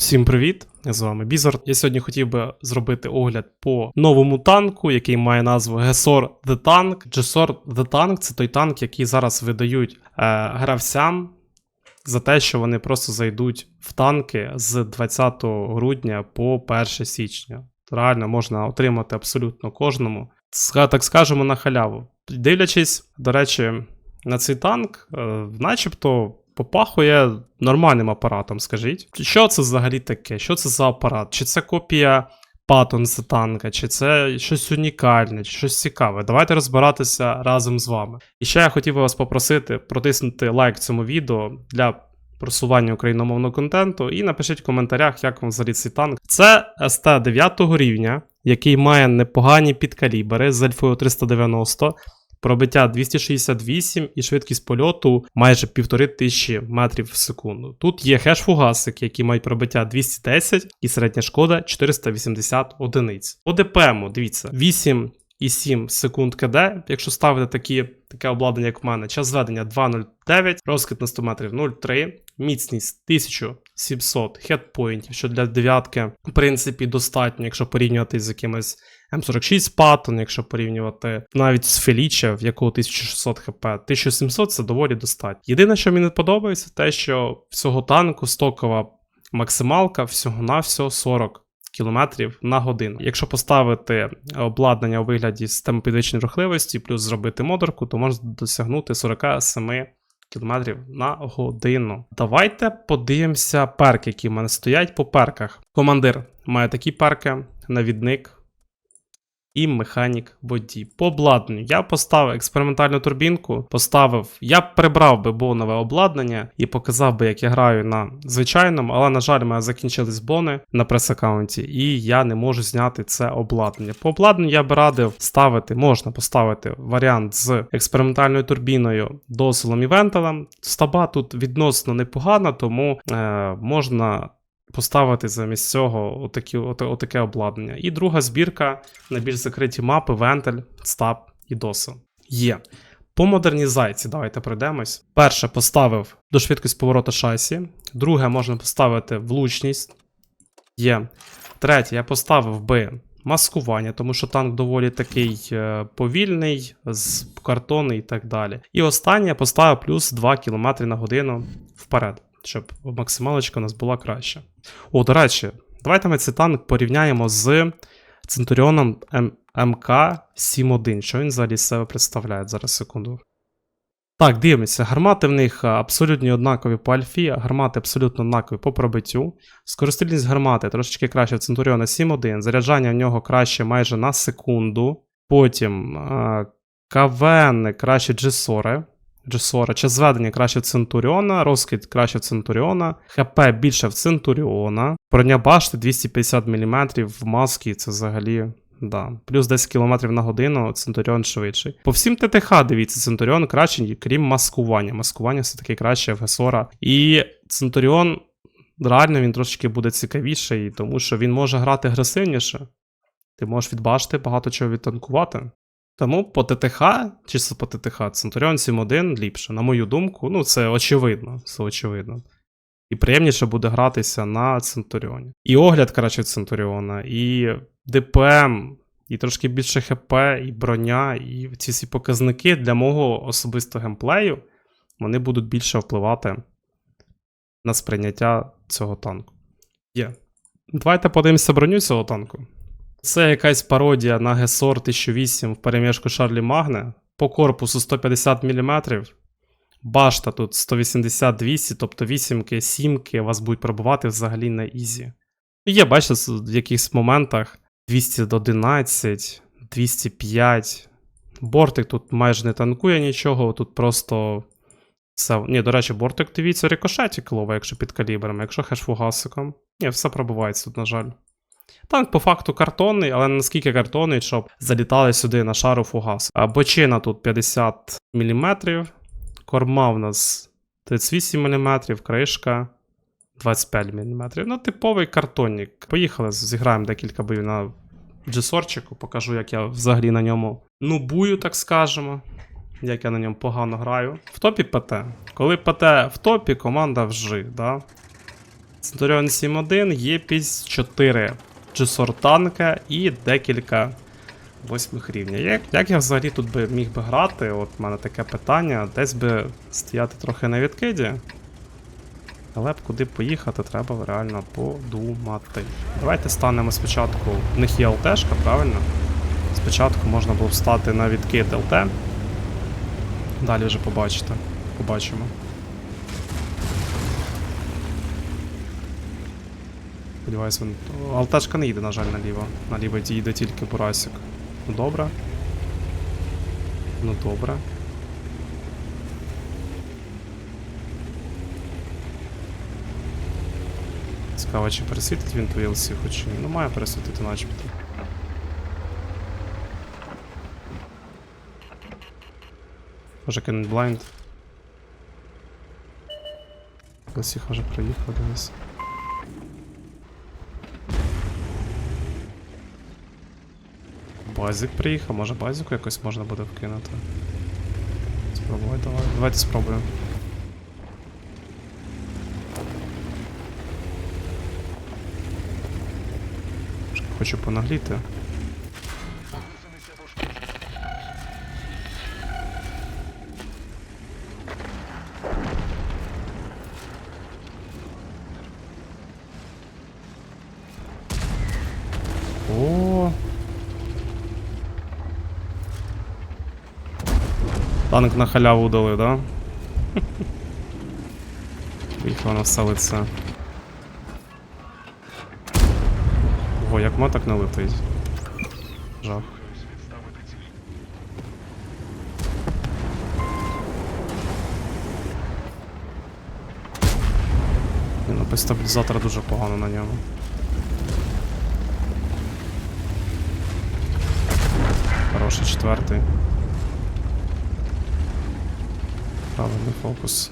Всім привіт! З вами Бізор. Я сьогодні хотів би зробити огляд по новому танку, який має назву GESOR The Tank. GESOR The Tank це той танк, який зараз видають е, гравцям за те, що вони просто зайдуть в танки з 20 грудня по 1 січня. Реально можна отримати абсолютно кожному. Так скажемо на халяву. Дивлячись, до речі, на цей танк, е, начебто попахує нормальним апаратом, скажіть. Що це взагалі таке? Що це за апарат? Чи це копія Паттонса танка, чи це щось унікальне, чи щось цікаве? Давайте розбиратися разом з вами. І ще я хотів би вас попросити протиснути лайк цьому відео для просування україномовного контенту, і напишіть в коментарях, як вам взагалі цей танк. Це СТ 9 рівня, який має непогані підкалібри з альфою 390. Пробиття 268 і швидкість польоту майже 1500 метрів в секунду. Тут є хеш-фугасики, які мають пробиття 210 і середня шкода 480 одиниць. По ДПМу, дивіться, 8,7 секунд КД. Якщо ставити такі, таке обладнання, як в мене, час зведення 2.09, розкид на 100 метрів 0,3, міцність 1700 хедпоінтів, що для дев'ятки, в принципі, достатньо, якщо порівнювати з якимось М46 Паттон, якщо порівнювати навіть з Феліча, в якого 1600 хп, 1700 це доволі достатньо. Єдине, що мені не подобається, те, що всього танку стокова максималка всього-навсього 40 км на годину. Якщо поставити обладнання у вигляді системи підвищеної рухливості, плюс зробити модерку, то можна досягнути 47 км на годину. Давайте подивимося перки, які в мене стоять по перках. Командир має такі перки, навідник і механік водій. По обладнанню я поставив експериментальну турбінку, поставив, я б прибрав би бонове обладнання і показав би, як я граю на звичайному, але, на жаль, у мене закінчились бони на прес-аккаунті, і я не можу зняти це обладнання. По обладнанню я би радив ставити, можна поставити варіант з експериментальною турбіною, доселом і вентилем. Стаба тут відносно непогана, тому е, можна поставити замість цього отакі, от, отаке обладнання. І друга збірка на більш закриті мапи, вентиль, стаб і досил. Є. По модернізації давайте пройдемось. Перше поставив до швидкості повороту шасі. Друге можна поставити влучність. Є. Третє, я поставив би маскування, тому що танк доволі такий е, повільний, з картони і так далі. І останнє я поставив плюс 2 км на годину вперед, щоб максималочка у нас була краща. О, до речі, давайте ми цей танк порівняємо з Центуріоном М- МК-71. Що він взагалі з себе представляє? Зараз секунду. Так, дивимося. Гармати в них а, абсолютно однакові по альфі, гармати абсолютно однакові по пробиттю. Скорострільність гармати трошечки краще в Центуріона 7.1. Заряджання в нього краще майже на секунду. Потім а, КВН краще G40. G40. Час зведення краще в Центуріона, розкид краще в Центуріона, ХП більше в Центуріона. Броня башти 250 мм в маски, це взагалі. Да. Плюс 10 км на годину, Центуріон швидший. По всім ТТХ, дивіться, Центуріон кращий, крім маскування. Маскування все-таки краще в Гесора. І Центуріон реально він трошечки буде цікавіший, тому що він може грати агресивніше. Ти можеш від башти багато чого відтанкувати. Тому по ТТХ, чисто по ТТХ, Центуріон 7.1 ліпше, на мою думку, ну це очевидно, це очевидно. І приємніше буде гратися на Центуріоні. І огляд, краще Центуріона, і ДПМ, і трошки більше ХП, і броня, і ці всі показники для мого особистого геймплею, вони будуть більше впливати на сприйняття цього танку. Є. Давайте подивимося броню цього танку. Це якась пародія на GESOR 1008 в переміжку Шарлі Магне. По корпусу 150 мм. Башта тут 180-200, тобто 8-ки, 7-ки вас будуть пробувати взагалі на ізі. Є, бачите, в якихось моментах 211, 205. Бортик тут майже не танкує нічого, тут просто. Все. Ні, до речі, бортик дивіться рикошеті клова, якщо під калібром, якщо хешфугасиком. Ні, все пробувається тут, на жаль. Танк по факту картонний, але наскільки картонний, щоб залітали сюди на шару фугас. Бочина тут 50 мм, корма в нас 38 мм, кришка 25 мм. Ну, типовий картонник. Поїхали, зіграємо декілька боїв на джесорчику, покажу, як я взагалі на ньому нубую, так скажемо. Як я на ньому погано граю. В топі ПТ. Коли ПТ в топі, команда вжи, да? Centurion 7.1, Єпісь 4 Джесор танка і декілька восьмих рівня. Як, як я взагалі тут би міг би грати? От в мене таке питання. Десь би стояти трохи на відкиді. Але б куди поїхати, треба реально подумати. Давайте станемо спочатку. В них є ЛТшка, правильно? Спочатку можна було б стати на відкид ЛТ. Далі вже побачите. Побачимо. Сподіваюсь, він. ЛТшка не їде, на жаль, наліво. Наліво їде тільки Бурасик. Ну добре. Ну добре. Цікаво, чи пересвітить він твої LC хоч ні. Ну має пересвітити начебто. Може кинуть блайнд. LC вже приїхав дивись. Базик приїхав, може базику якось можна буде вкинути. Спробуй, давай. Давайте спробуємо. Хочу понагліти. О. Танк на халяву дали, да? Поїхав на все. Ого, як моток не летить. Жах. Ні, Ну, без стабілізатора дуже погано на ньому. Хороший четвертий. Правильний фокус.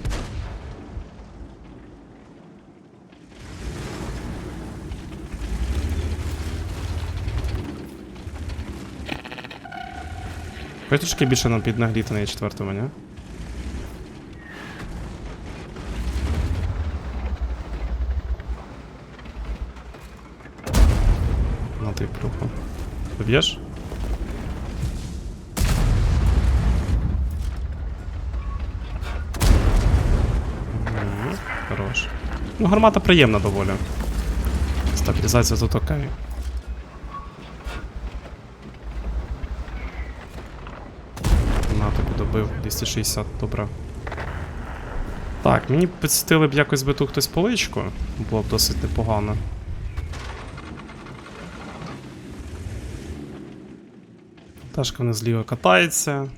Хоч трошки більше нам піднагріти на четвертому, ні? На ти плюху. Б'єш? Хорош. Ну, гармата приємна доволі. Стабілізація тут окей. На тобі добив 260, добре. Так, мені підсвітили б якось би тут хтось поличку. Було б досить непогано. Ташка вона зліва катається.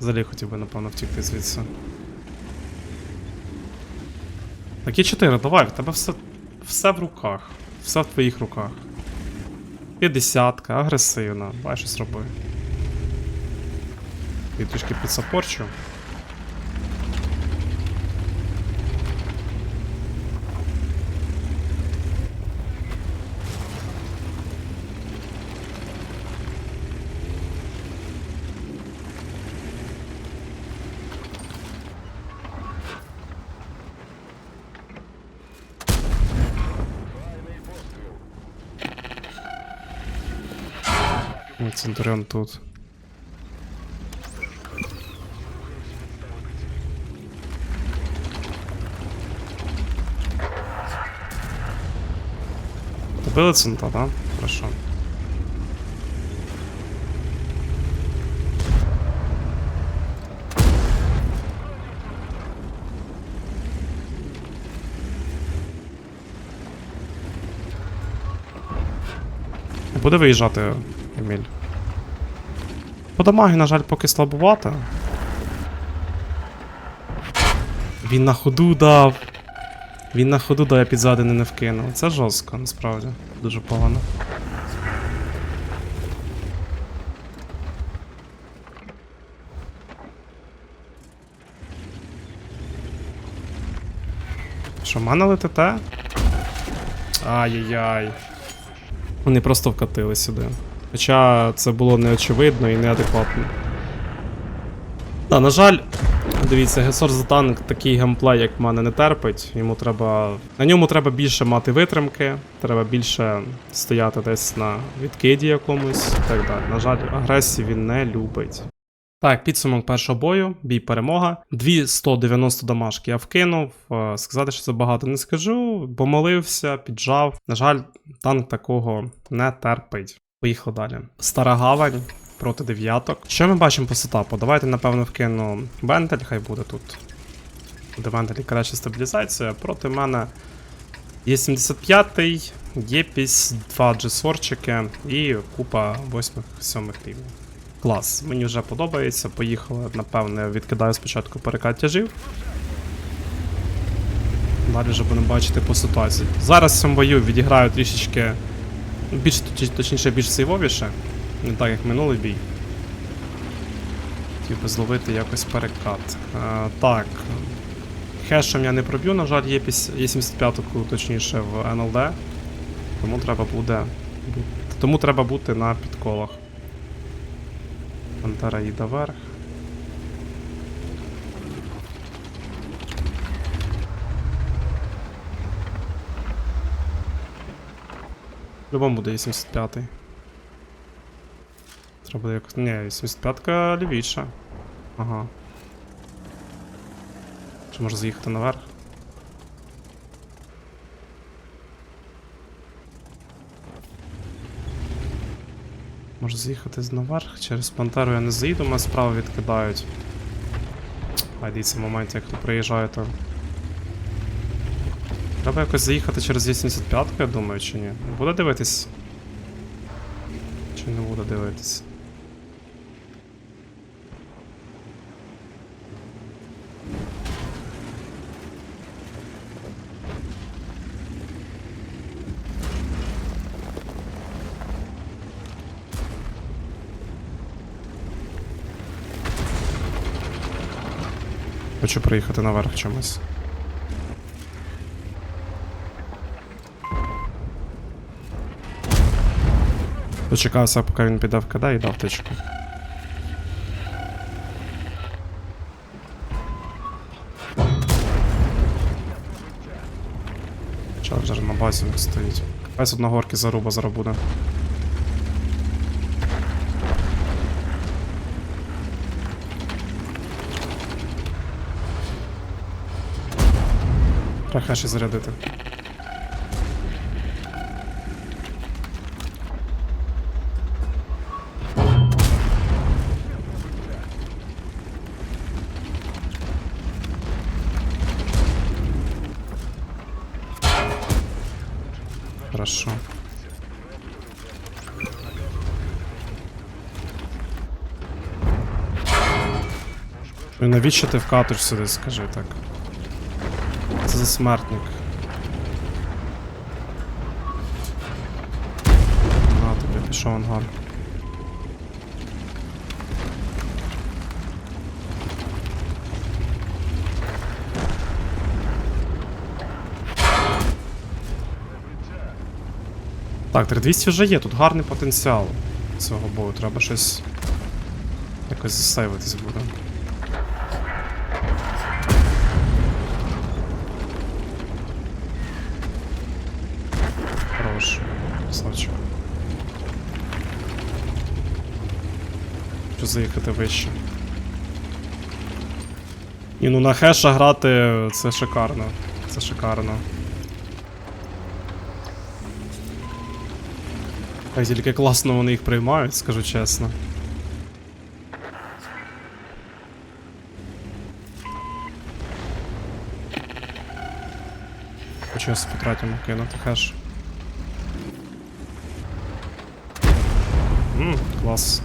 Взагалі хотів би, напевно, втікти звідси. Так є 4, давай, в тебе все, все в руках. Все в твоїх руках. 50, агресивна, давай щось роби. Я трішки підсапорчу. Центурион тут. Добили цента, да? Хорошо. Буде виїжджати Еміль. По дамагі, на жаль, поки слабувато. Він на ходу дав. Він на ходу дав, я під задини не вкинув. Це жорстко, насправді. Дуже погано. Що, мене летите? Ай-яй-яй. Вони просто вкатили сюди. Хоча це було неочевидно і неадекватно. Да, на жаль, Дивіться, Гесор за танк такий геймплей, як в мене не терпить. Йому треба. На ньому треба більше мати витримки, треба більше стояти десь на відкиді якомусь так далі. На жаль, агресії він не любить. Так, підсумок першого бою, бій перемога. 290 домашки я вкинув. Е, Сказати, що це багато не скажу. Помолився, піджав. На жаль, танк такого не терпить. Поїхали далі. Стара гавань проти дев'яток. Що ми бачимо по сетапу? Давайте, напевно, вкину Бентель, хай буде тут. Буде Бентель і краща стабілізація. Проти мене є 75-й, Єпісь, два джесорчики і купа 8-7 рівнів. Клас, мені вже подобається. Поїхали, напевне, відкидаю спочатку перекат тяжів. Далі вже будемо бачити по ситуації. Зараз в цьому бою відіграю трішечки більш точніше, більш сейвовіше. Не так, як минулий бій. Би зловити якось перекат. Е, так. Хешем я не проб'ю, на жаль, є, 75-ку, точніше, в НЛД. Тому треба буде. Тому треба бути на підколах. Пантера їде вверх. Любому буде 85-й. Треба буде якось. Ні, 85-ка лівіша. Ага. Чи може заїхати наверх? Може заїхати наверх? Через пантеру я не заїду, мене справа відкидають. А дивіться в моменті, як тут приїжджає, то. Треба якось заїхати через 85-ку, я думаю, чи ні. Буде дивитись? Чи не буде дивитись? Хочу приїхати наверх чомусь. Дочекався, поки він піде в КД і дав тичку. Чарджер на базі стоїть. Капець одна горки заруба зараз буде. Зарядити. Хорошо. Ну, навіщо ти вкатуєш сюди, скажи так. Це за смертник. На тобі пішов ангар. Так, 3200 вже є, тут гарний потенціал цього бою. Треба щось якось засейвитись буде. Хорош. Красавчик. Хочу заїхати вище. І ну на хеша грати це шикарно. Це шикарно. Ай, тільки класно вони їх приймають, скажу чесно. Я потратимо кинути хеш. Ммм, клас.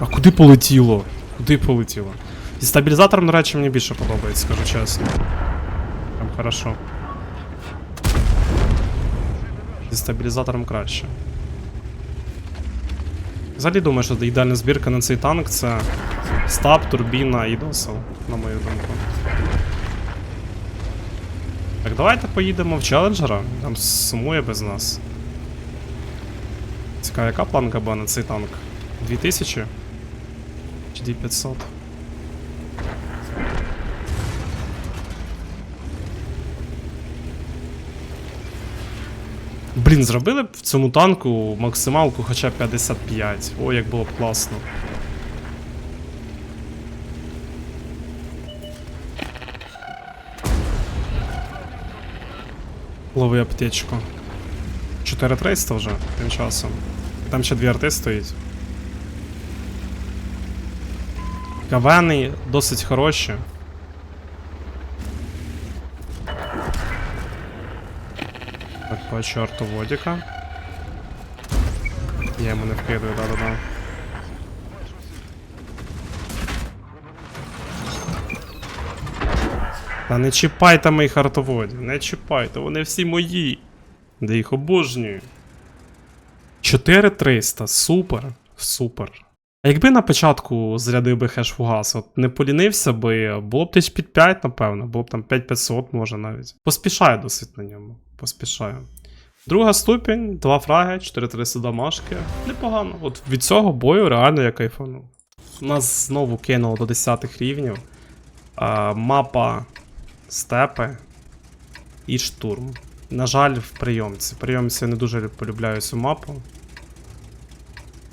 А куди полетіло? Куди полетіло? Зі стабілізатором, до речі, мені більше подобається, скажу чесно. Прям хорошо. Зі стабілізатором краще. Взагалі думаю, що ідеальна збірка на цей танк це Стаб, турбіна і досел, на мою думку. Так, давайте поїдемо в челенджера, там сумує без нас. Цікаво, яка планка була на цей танк? 2000? Чи 2500? Блін, зробили б в цьому танку максималку хоча б 55. О, як було б класно. Лови аптечку. 4300 вже тим часом. Там ще дві арти стоїть. Кавени досить хороші. Так, бачу артоводіка. Я йому не вкидаю, да-да-да. Та не чіпайте моїх артоводів, не чіпайте, вони всі мої. Де їх обожнюю. 4300, супер, супер. Якби на початку зрядив би хеш фугас, от не полінився би, було б тисяч під 5, напевно, було б там 5500 може навіть. Поспішаю досить на ньому. Поспішаю. Друга ступінь, два фраги, 4300 дамашки. Непогано. От від цього бою реально я кайфанув. Нас знову кинуло до 10 рівнів. А, мапа степи і штурм. На жаль, в прийомці. Прийомці я не дуже полюбляю цю мапу.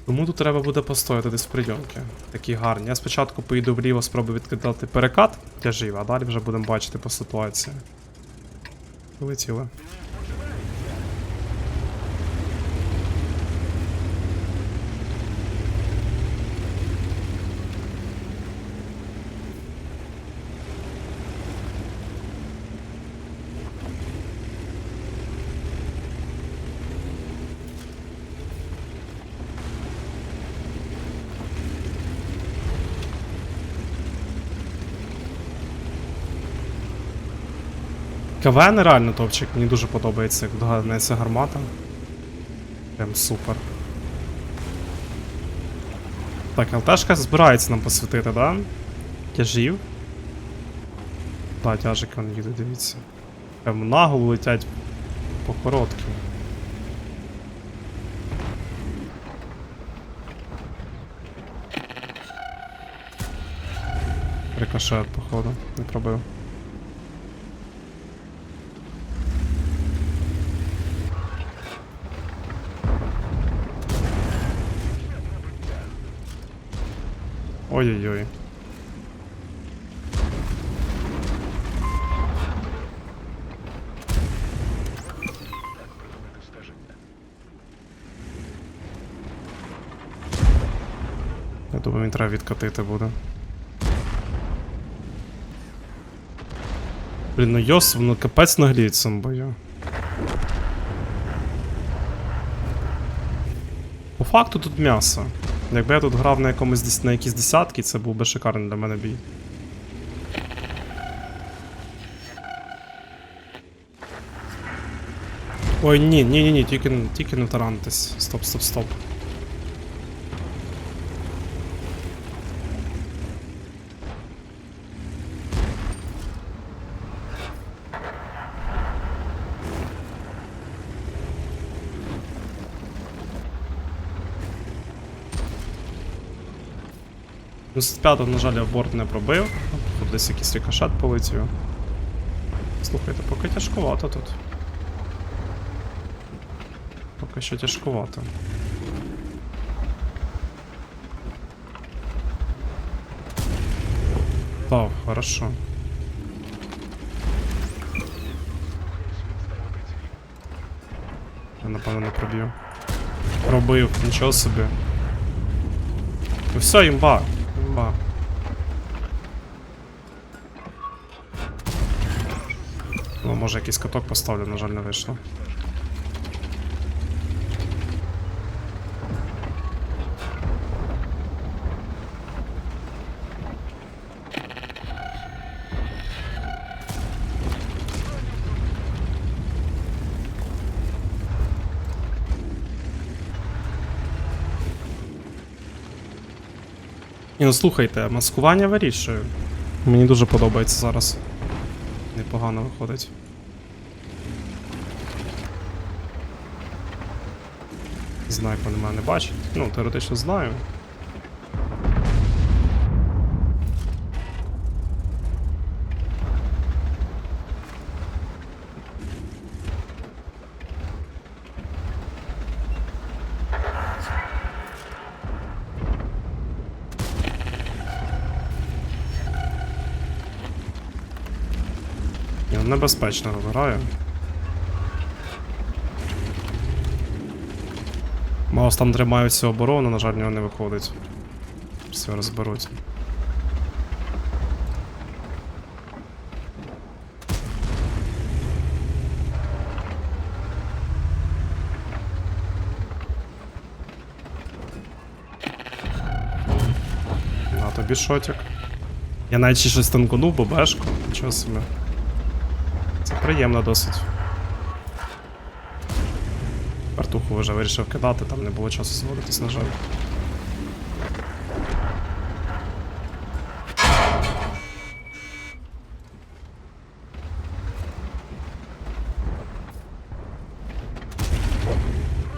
Тому тут треба буде постояти десь в прийомки. Такі гарні. Я спочатку поїду вліво, спробую відкидати перекат тяжів, а далі вже будемо бачити по ситуації. Полетіли. КВН реально топчик, мені дуже подобається, як догадається гармата. Прям супер. Так, ЛТшка збирається нам посвятити, да? Тяжів. Так, тяжики вони їдуть, дивіться. Прям наголо летять по коротким. Рикошет, походу, не пробив. Ой-ой-ой. Я думаю, він треба відкатити буде. Блін, ну Йос, воно капець нагліє в бою. По факту тут м'ясо. Якби я тут грав на якомусь на якісь десятки, це був би шикарний для мене бій. Ой, ні, ні, ні, ні, тільки, тільки не тарантись. Стоп, стоп, стоп. Ну, з п'ятого, на жаль, я борт не пробив. Тут десь якийсь рикошет полетів. Слухайте, поки тяжкувато тут. Поки що тяжкувато. Так, хорошо. Я напевно не проб'ю. Пробив, нічого собі. Ну все, імба. Імба. Ну, може якийсь каток поставлю, на жаль, не вийшло. Ні, ну слухайте, маскування вирішую. Мені дуже подобається зараз. Непогано виходить. Знайпа мене не бачить. Ну, теоретично знаю. Небезпечно вибираю. Маус там тримає всю оборону, на жаль, в нього не виходить. Все розберуть. На тобі шотик. Я навіть щось танкунув, бабешку. Нічого собі. Приємно досить. Картуху вже вирішив кидати, там не було часу зводитись, на жаль.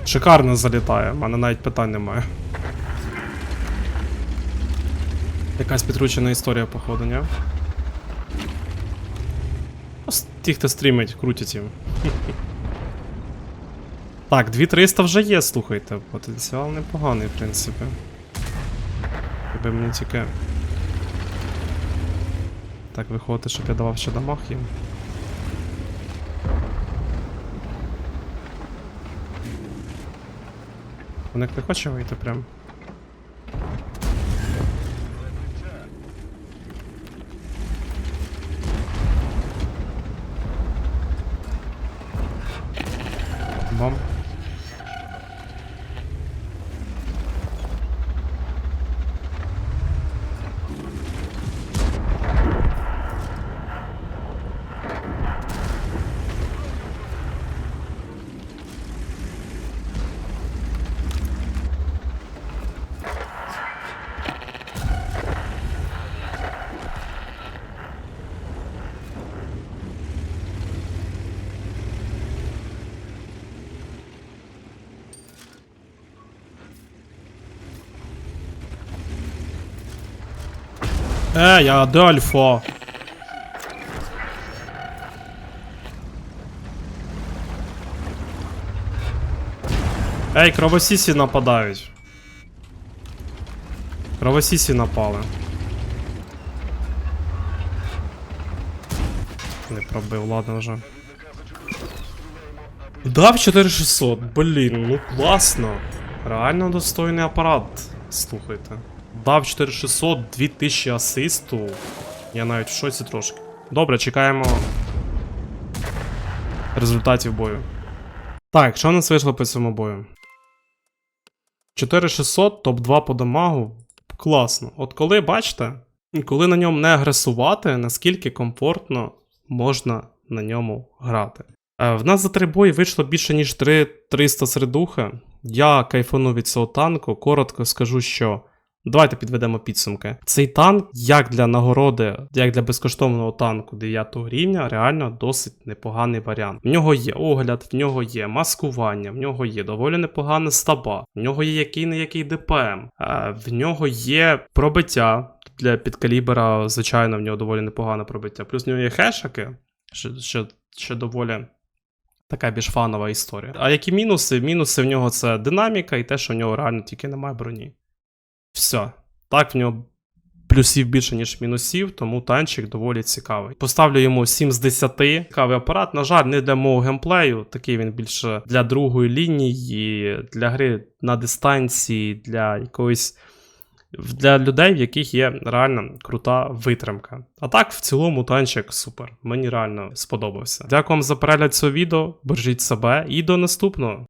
Шикарно залітає, в мене навіть питань немає. Якась підручена історія, походу, ні? Ті, хто стрімить, крутять їм. Так, 2300 вже є, слухайте. Потенціал непоганий, в принципі. Якби мені тільки. Так, виходить, щоб я давав ще дамаг їм. Вони не хоче вийти прям. Е, я Адольфо. Ей, кровосісі нападають. Кровосісі напали. Не пробив, ладно вже. Дав 4600, блін, ну класно. Реально достойний апарат. Слухайте. Дав 4600, 2000 асисту. Я навіть в шоці трошки. Добре, чекаємо результатів бою. Так, що в нас вийшло по цьому бою? 4600, топ-2 по дамагу. Класно. От коли, бачите, коли на ньому не агресувати, наскільки комфортно можна на ньому грати. Е, В нас за три бої вийшло більше, ніж 3 300 середуха. Я кайфану від цього танку. Коротко скажу, що. Давайте підведемо підсумки. Цей танк, як для нагороди, як для безкоштовного танку 9 рівня, реально досить непоганий варіант. В нього є огляд, в нього є маскування, в нього є доволі непогана стаба, в нього є який не який ДПМ, е, в нього є пробиття. Для підкалібера, звичайно, в нього доволі непогане пробиття. Плюс в нього є хешаки, що, що, що доволі така більш фанова історія. А які мінуси? Мінуси в нього це динаміка і те, що в нього реально тільки немає броні. Все. Так, в нього плюсів більше, ніж мінусів, тому танчик доволі цікавий. Поставлю йому 7 з 10. Цікавий апарат. На жаль, не для мого геймплею. Такий він більше для другої лінії, для гри на дистанції, для якоїсь. Для людей, в яких є реально крута витримка. А так, в цілому, танчик супер. Мені реально сподобався. Дякую вам за перегляд цього відео. Бережіть себе і до наступного.